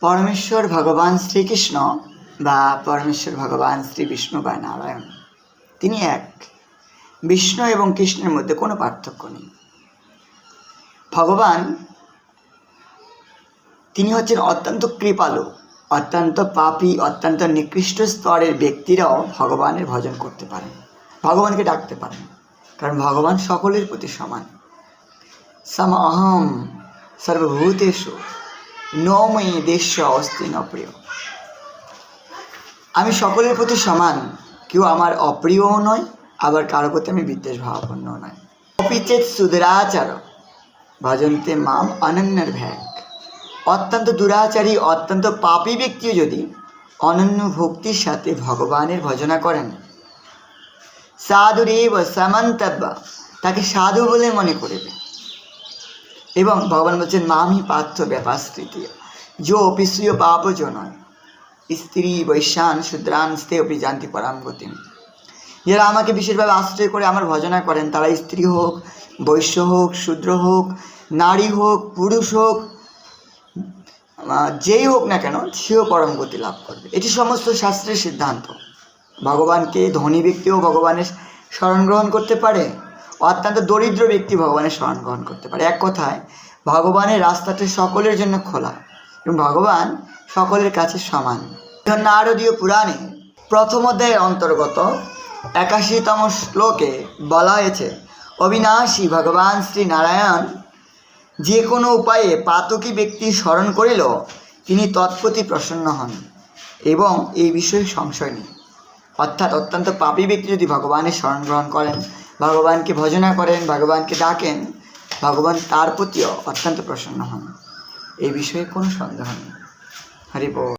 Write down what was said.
পরমেশ্বর ভগবান শ্রীকৃষ্ণ বা পরমেশ্বর ভগবান শ্রী বিষ্ণু বা নারায়ণ। তিনি এক। বিষ্ণু এবং কৃষ্ণের মধ্যে কোনো পার্থক্য নেই। ভগবান তিনি হচ্ছেন অত্যন্ত কৃপালু, অত্যন্ত পাপী, অত্যন্ত নিকৃষ্ট স্তরের ব্যক্তিরাও ভগবানের ভজন করতে পারেন, ভগবানকে ডাকতে পারেন। কারণ ভগবান সকলের প্রতি সমান। সম অহম সর্বভূতেষু। নময়ী দেশ অস্তি ন প্রিয়। আমি সকলের প্রতি সমান, কেউ আমার অপ্রিয়ও নয়, আবার কারও প্রতি আমি বিদ্বেষ ভাবাপন্ন নয়। অপিচেত সুদরাচার, ভজন্তে মাম অনন্যর ভ্যাক অত্যন্ত দুরাচারী, অত্যন্ত পাপী ব্যক্তিও যদি অনন্য ভক্তির সাথে ভগবানের ভজনা করেন, সাধুরেব সামন্তব্য, তাকে সাধু বলে মনে করবে। এবং ভগবান বলছেন, মামি পার্থ ব্যাপার তৃতীয় যো অপিসুয় পাপজ নয় স্ত্রী বৈশ্যান শূদ্রান স্তে অপি পরাম গতিম যারা আমাকে বিশেষভাবে আশ্রয় করে আমার ভজনা করেন, তারা স্ত্রী হোক, বৈশ্য হোক, শূদ্র হোক, নারী হোক, পুরুষ হোক যেই হোক না কেন সেও পরম গতি লাভ করবে। এটি সমস্ত শাস্ত্রের সিদ্ধান্ত। ভগবানকে ধনী ব্যক্তিও ভগবানের শরণ গ্রহণ করতে পারে। অত্যন্ত দরিদ্র ব্যক্তি ভগবানের শরণ গ্রহণ করতে পারে। এক কথায়, ভগবানের রাস্তাটি সকলের জন্য খোলা এবং ভগবান সকলের কাছে সমান। নারদীয় পুরাণে প্রথম অধ্যায়ের অন্তর্গত একাশিতম শ্লোকে বলা হয়েছে, অবিনাশী ভগবান শ্রী নারায়ণ যে কোনো উপায়ে পাতকী ব্যক্তি স্মরণ করিল, তিনি তৎপ্রতি প্রসন্ন হন এবং এই বিষয়ে সংশয় নেই। অর্থাৎ অত্যন্ত পাপী ব্যক্তি যদি ভগবানের শরণ গ্রহণ করেন ভগবানকে ভজনা করেন, ভগবানকে ডাকেন, ভগবান তার প্রতিও অত্যন্ত প্রসন্ন হন। এই বিষয়ে কোনো সন্দেহ নেই। হরি বল